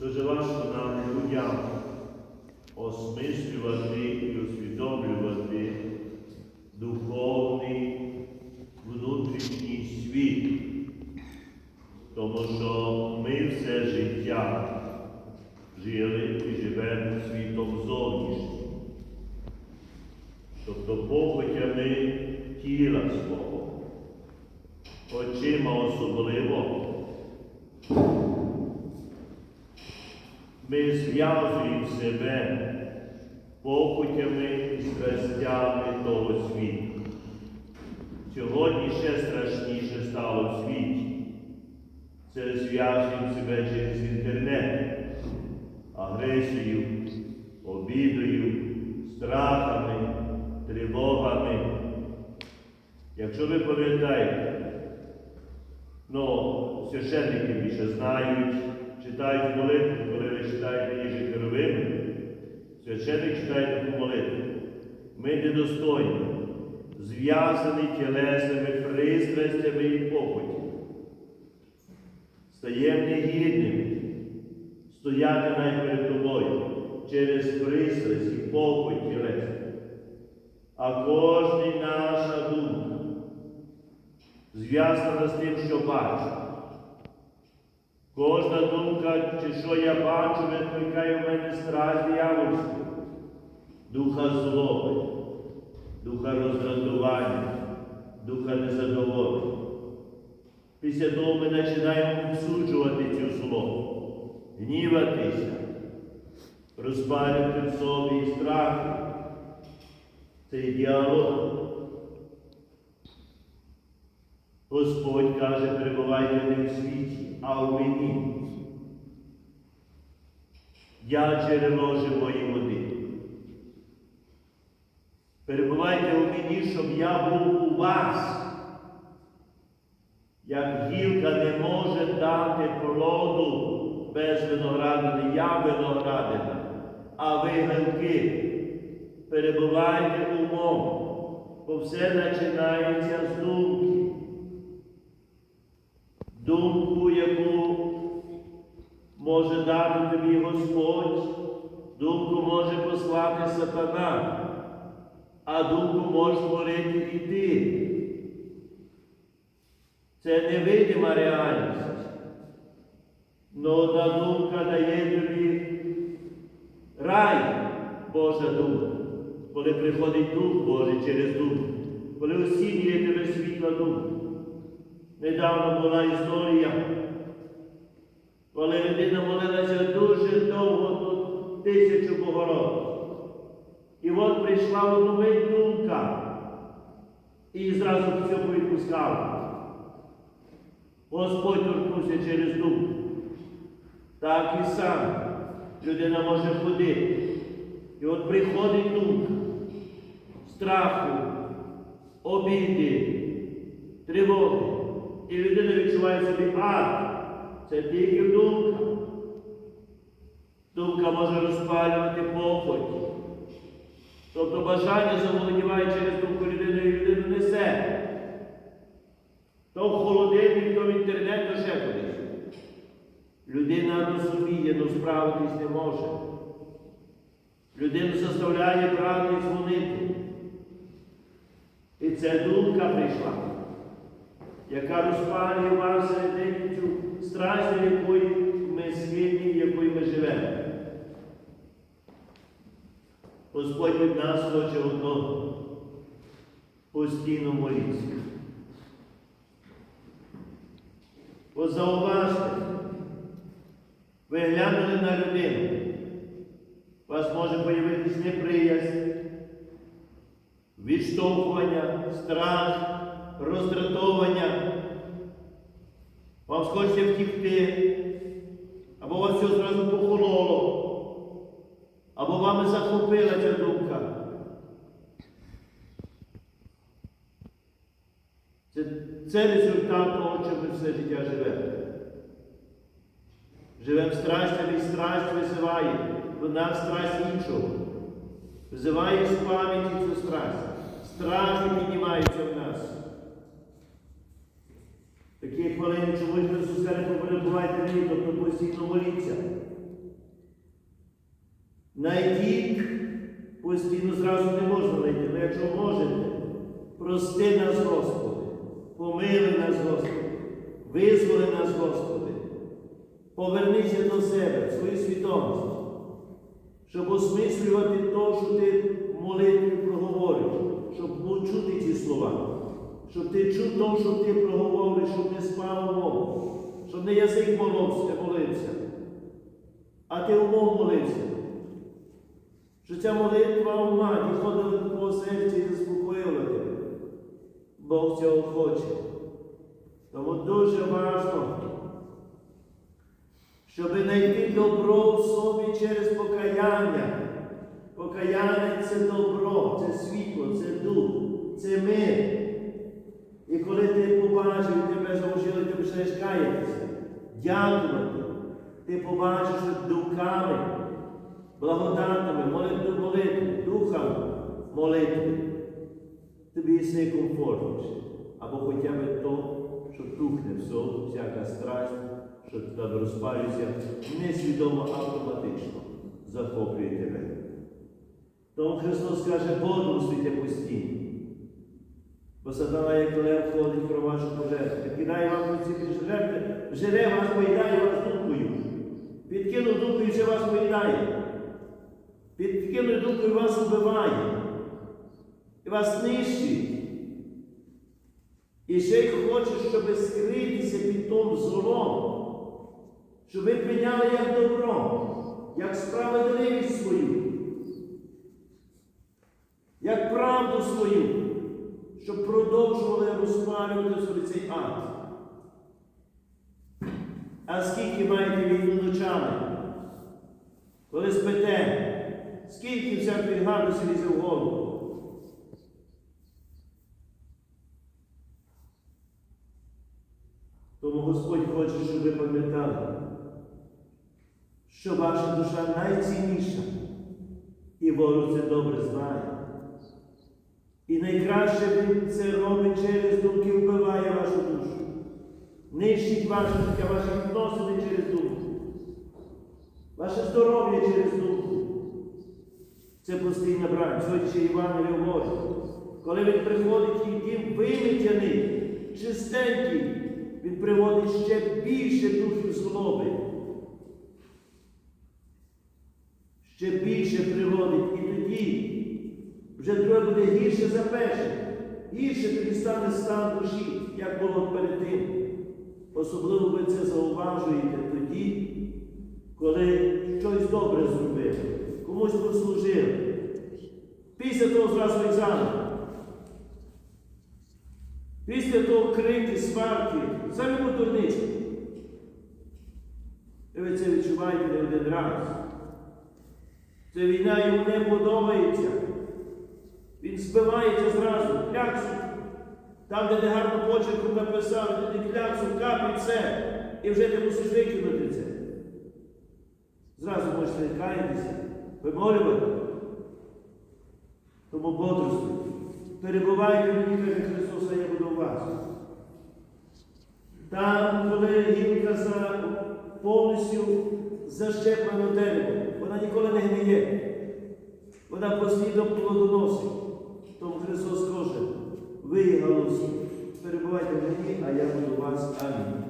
Дуже важко нам людям осмислювати і усвідомлювати духовний внутрішній світ, тому що ми все життя жили і живемо світом зовнішнім, тобто похотями тіла свого, очима особливо. Ми зв'язуємо себе похотями і страстями того світу. Сьогодні ще страшніше стало в світі. Це зв'язуємо себе через інтернет, агресією, обідою, страхами, тривогами. Якщо ви пам'ятаєте, ну, священники більше знають, читають молитву, коли ви читаєте їжі Херовими, священник читає таку молитву. Ми недостойні, зв'язані тілесними пристрастями і похоті. Стаємо негідними, стояти навіть перед тобою через пристрасть і похоть тілесну. А наша думка зв'язана з тим, що бачу. Кожна думка, чи що я бачу, викликає в мене страх диявольську, духа злоби, духа роздратування, духа незадоволення. Після того ми починаємо обсуджувати цю злобу, гніватися, розпалювати в собі страх. Цей діалог. Господь каже, перебувайте не в світі, а в мені. Я джерело живої води. Перебувайте у мені, щоб я був у вас. Як гілка не може дати плоду без виноградини, я виноградина, а ви гілки. Перебувайте умом, бо все починається з думки. Думку, яку може дати тобі Господь, думку може послати сатана, а думку може створити і ти. Це невидима реальність. Но одна думка дає тобі рай, Божа думка, коли приходить Дух Божий через думку, коли осінює тебе світла думка. Недавно була історія, коли людина молилася дуже довго, тут тисячу Богородиць. І от прийшла в одну мить думка і зразу все відпускала. Господь торкнувся через думку. Так і сам людина може ходити. І от приходить думка страху, обіди, тривоги. І людина відчуває собі ад. Це тільки думка. Думка може розпалювати похоть. Тобто бажання заволодіває через думку людини і людину несе. То в холодильник, то в інтернет, то ще кудись. Людина розуміє, але справитись не може. Людину заставляє і дзвонити. І ця думка прийшла, яка розпалює вас середині цю якої ми схильні, якої ми живемо. Господь від нас хоче одного постійно молитися. От зауважте, ви глянули на людину, у вас може появитись неприязнь, відштовхування, страх, роздратовання. Вам схочеться втікти, або вас все зразу похололо, або вами захопила ця думка. Це, це результат того, чим ми все життя живемо. Живемо страстями і страсть висиває в нас страсть іншого. Визиває з пам'яті цю страсть. Страхи піднімаються в нас. Хвилині чомусь Христос каже, перебувайте в ній, тобто постійно моліться. Найдіть постійно зразу не можна знайти, але якщо можете, прости нас, Господи, помили нас, Господи, визволи нас, Господи, повернися до себе, в свою свідомість, щоб осмислювати те, що ти молитві проговориш, щоб чути ці слова, щоб ти чув те, що ти проговориш, щоб не спав умом, щоб не язик молився, молився, а ти умом молився. Що ця молитва ума діходила до твого серця і заспокоїла тебе. Бог цього хоче. Тому дуже важливо, щоб знайти добро в собі через покаяння. Покаяння це добро, це світло, це мир. І коли ти побачив, тебе заложили, ти почнеш каятися, дякувати, ти побачиш що думками, благодатними, молитвою молитви, духом молитви, тобі все комфортніше. Або хоча б то, що тухне все, всяка страсть, що там розпалюється, несвідомо автоматично захоплює тебе. Тому Христос каже, бодрствуйте постійно. Бо сатана, як лев, ходить про вашу пожертву. Кидає вам ці жертви, жере вас поїдає вас думкою. Підкинув думкою, ще вас поїдає. Підкинув думкою вас вбиває. І вас нищить. І ще й хоче, щоб скритися під том злом, щоб ви прийняли як добро, як справедливість свою, як правду свою, щоб продовжували розпалювати собі цей ад. А скільки маєте війну ночами, коли спите, скільки всякої гадості лізе в? Тому Господь хоче, щоб ви пам'ятали, що ваша душа найцінніша, і ворог це добре знає. І найкраще він це робить через думки, вбиває вашу душу, нищить ваше життя, ваші відносини через думку, ваше здоров'я через думку. Це постійна брань. Сьогодні ще Іван говорить. Коли він приходить і дім вимитяний, чистенький, він приводить ще більше духів злоби. Ще більше приводить. І тоді вже друге буде гірше за перше. Гірше тоді стане стан душі, як було перед тим. Особливо ви це зауважуєте тоді, коли щось добре зробили, комусь послужили. Після того зразу екзамен. Після того крики, сварки, самі дурнички. І ви це відчуваєте не один раз. Ця війна йому не подобається. Він збивається зразу, кляксу. Там, де не гарно почерком написав, він туди кляксу, капі все. І вже ти мусиш викинути це. Зразу можете каятися, вимолювати. Тому бодрствуйте. Перебувайте мені, каже Христос, а я буду у вас. Там, коли гілка за повністю защеплена дерево, вона ніколи не гниє. Вона постійно плодоносить. Тому Христос каже, ви є галузі, перебувайте в мені, а я буду вас. Амінь.